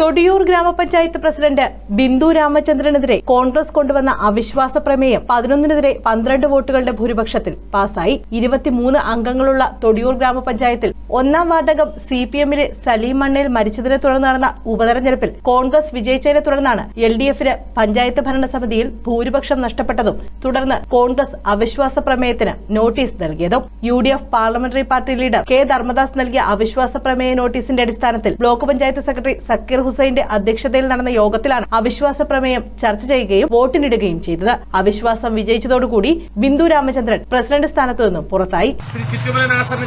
തൊടിയൂർ ഗ്രാമപഞ്ചായത്ത് പ്രസിഡന്റ് ബിന്ദു രാമചന്ദ്രനെതിരെ കോൺഗ്രസ് കൊണ്ടുവന്ന അവിശ്വാസ പ്രമേയം പതിനൊന്നിനെതിരെ പന്ത്രണ്ട് വോട്ടുകളുടെ ഭൂരിപക്ഷത്തിൽ പാസായി. ഇരുപത്തിമൂന്ന് അംഗങ്ങളുള്ള തൊടിയൂർ ഗ്രാമപഞ്ചായത്തിൽ ഒന്നാം വാർഡകം സി പി എമ്മിലെ സലീം മണ്ണയിൽ മരിച്ചതിനെ തുടർന്ന് നടന്ന ഉപതെരഞ്ഞെടുപ്പിൽ കോൺഗ്രസ് വിജയിച്ചതിനെ തുടർന്നാണ് എൽ ഡി എഫിന് പഞ്ചായത്ത് ഭരണസമിതിയിൽ ഭൂരിപക്ഷം നഷ്ടപ്പെട്ടതും തുടർന്ന് കോൺഗ്രസ് അവിശ്വാസ പ്രമേയത്തിന് നോട്ടീസ് നൽകിയതും. U D F parliamentary party leader K Dharmadas നൽകിയ അവിശ്വാസ പ്രമേയ നോട്ടീസിന്റെ അടിസ്ഥാനത്തിൽ ബ്ലോക്ക് പഞ്ചായത്ത് സെക്രട്ടറി സക്കീർ ഹുസൈന്റെ അധ്യക്ഷതയിൽ നടന്ന യോഗത്തിലാണ് അവിശ്വാസ പ്രമേയം ചർച്ച ചെയ്യുകയും വോട്ടിനിടുകയും ചെയ്തത്. അവിശ്വാസം വിജയിച്ചതോടുകൂടി ബിന്ദു രാമചന്ദ്രൻ പ്രസിഡന്റ് സ്ഥാനത്തു നിന്നും പുറത്തായി.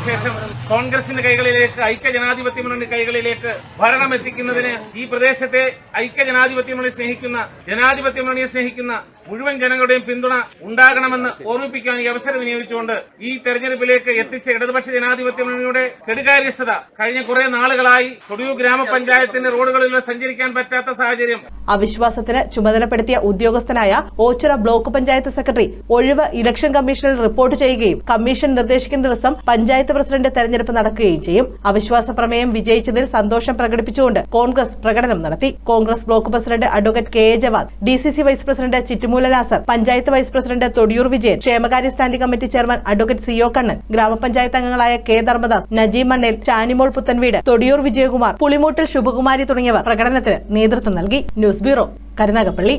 ശേഷം കോൺഗ്രസിന്റെ കൈകളിലേക്ക് ഐക്യ ജനാധിപത്യ മുന്നണി കൈകളിലേക്ക് ഭരണം എത്തിക്കുന്നതിന് ഈ പ്രദേശത്തെ ഐക്യ ജനാധിപത്യ മുന്നണി സ്നേഹിക്കുന്ന ജനാധിപത്യ മുന്നണിയെ സ്നേഹിക്കുന്ന മുഴുവൻ ജനങ്ങളുടെയും പിന്തുണ ഉണ്ടാകണമെന്ന് ഓർമ്മിപ്പിക്കാൻ ഈ അവസരം വിനിയോഗിച്ചുകൊണ്ട് ഈ തെരഞ്ഞെടുപ്പിലേക്ക് എത്തിച്ച ഇടതുപക്ഷ ജനാധിപത്യ മുന്നണിയുടെ കെടുകാര്യസ്ഥത കഴിഞ്ഞ കുറെ നാളുകളായി തൊടിയൂർ ഗ്രാമപഞ്ചായത്തിന്റെ സഞ്ചരിക്കാൻ പറ്റാത്ത സാഹചര്യം. അവിശ്വാസത്തിന് ചുമതലപ്പെടുത്തിയ ഉദ്യോഗസ്ഥനായ ഓച്ചിറ ബ്ലോക്ക് പഞ്ചായത്ത് സെക്രട്ടറി ഒഴിവ് ഇലക്ഷൻ കമ്മീഷനിൽ റിപ്പോർട്ട് ചെയ്യുകയും കമ്മീഷൻ നിർദ്ദേശിക്കുന്ന ദിവസം പഞ്ചായത്ത് പ്രസിഡന്റ് തെരഞ്ഞെടുപ്പ് നടക്കുകയും ചെയ്യും. അവിശ്വാസ പ്രമേയം വിജയിച്ചതിൽ സന്തോഷം പ്രകടിപ്പിച്ചുകൊണ്ട് കോൺഗ്രസ് പ്രകടനം നടത്തി. Congress block president advocate K A Jawad D C C vice president Chittumoola Nazar panchayat vice president Thodiyoor Vijayan ക്ഷേമകാര്യ standing committee chairman advocate C O Kannan grama panchayat അംഗങ്ങളായ കെ ധർമ്മദാസ് നജീം മണ്ണേൽ ഷാനിമോൾ പുത്തൻവീട് തൊടിയൂർ വിജയകുമാർ പുളിമൂട്ടിൽ ശുഭകുമാരി തുടങ്ങിയവർ. പ്രകടനത്തിന് നേതൃത്വം നൽകി ന്യൂസ് ബ്യൂറോ കരുനാഗപ്പള്ളി.